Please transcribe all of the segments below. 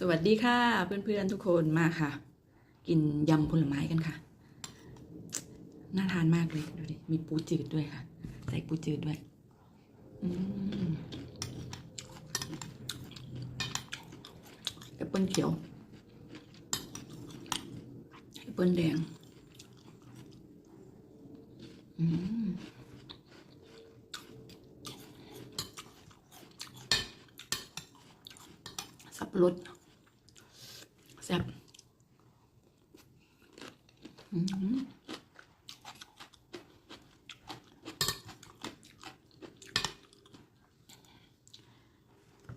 สวัสดีค่ะ เพื่อนๆทุกคนมาค่ะ กินยำผลไม้กันค่ะ น่าทานมากเลยดูดิมีปูจืดด้วยค่ะ ใส่ปูจืดด้วยอืมแอปเปิ้ลเขียวแอปเปิ้ลแดงอืมสับปะรด ซ่บ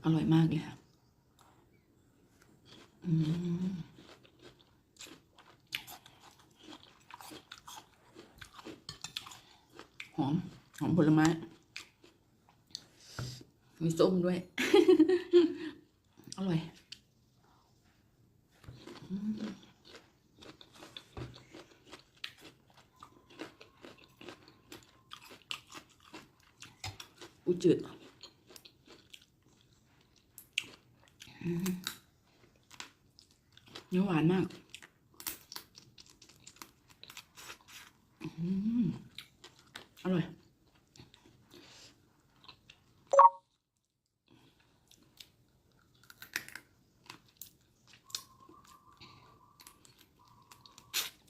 อร่อยมากเลยค่ะหอม หอมผลไม้ มีส้มด้วย อร่อย อืมอูจืดเนื้อหวานมาก อืมอร่อย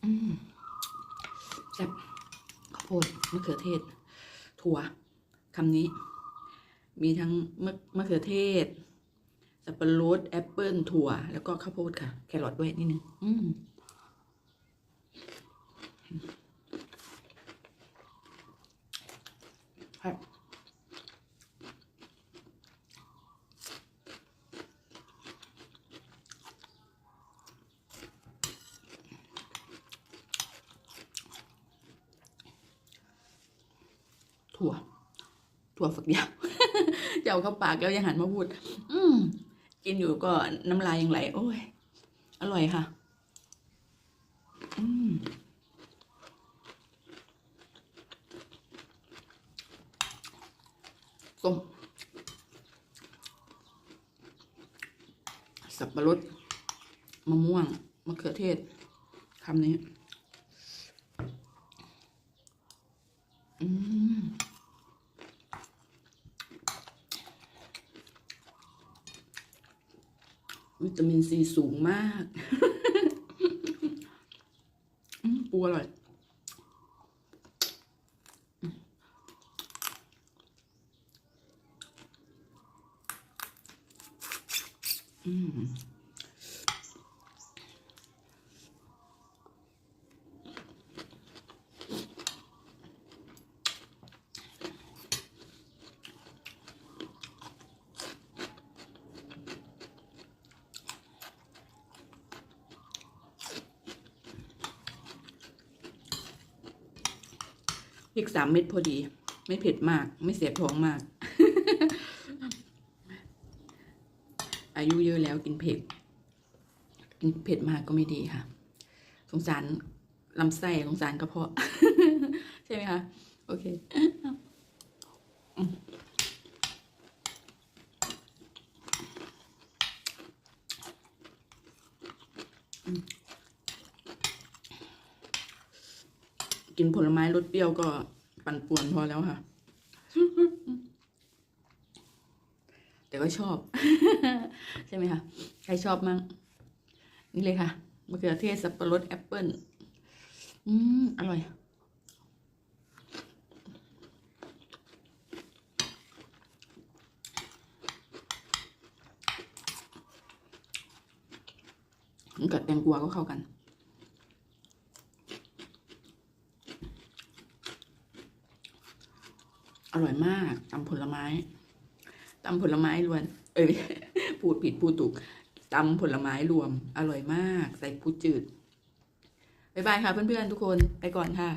อืม แซ่บข้าวโพดมะเขือเทศ ถั่วคำนี้ มีทั้งมะมะเขือเทศ สับปะรดแอปเปิลถั่ว แล้วก็ข้าวโพดค่ะ แครอทด้วยนิดนึงอืมครับ ถั่ว ถั่วฝักยาวจะเอาเข้าปากแล้วยังหันมาพูด อืมกินอยู่ก็น้ำลายยังไหล โอ้ย อร่อยค่ะ อืมส้มสับปะรดมะม่วงมะเขือเทศคำนี้ อืม วิตามินซีสูงมากปูอร่อยอืม พริกสามเม็ดพอดี ไม่เผ็ดมาก ไม่เสียท้องมาก อายุเยอะแล้วกินเผ็ด กินเผ็ดมากก็ไม่ดีค่ะ สงสารลำไส้สงสารกระเพาะ ใช่ไหมคะ โอเคอืมอืม กินผลไม้รสเปรี้ยวก็ปั่นป่วนพอแล้วค่ะ แต่ก็ชอบ ใช่ไหมคะใครชอบมั่งนี่เลยค่ะมะเขือเทศสับปะรดแอปเปิ้ลอืมอร่อยมันกับแตงกวาก็เข้ากัน อร่อยมากตำผลไม้ตำผลไม้รวม เอ้ยพูดผิดพูดถูกตำผลไม้รวม อร่อยมาก ใส่ปูจืด บ๊ายบายค่ะเพื่อนๆทุกคนไปก่อนค่ะ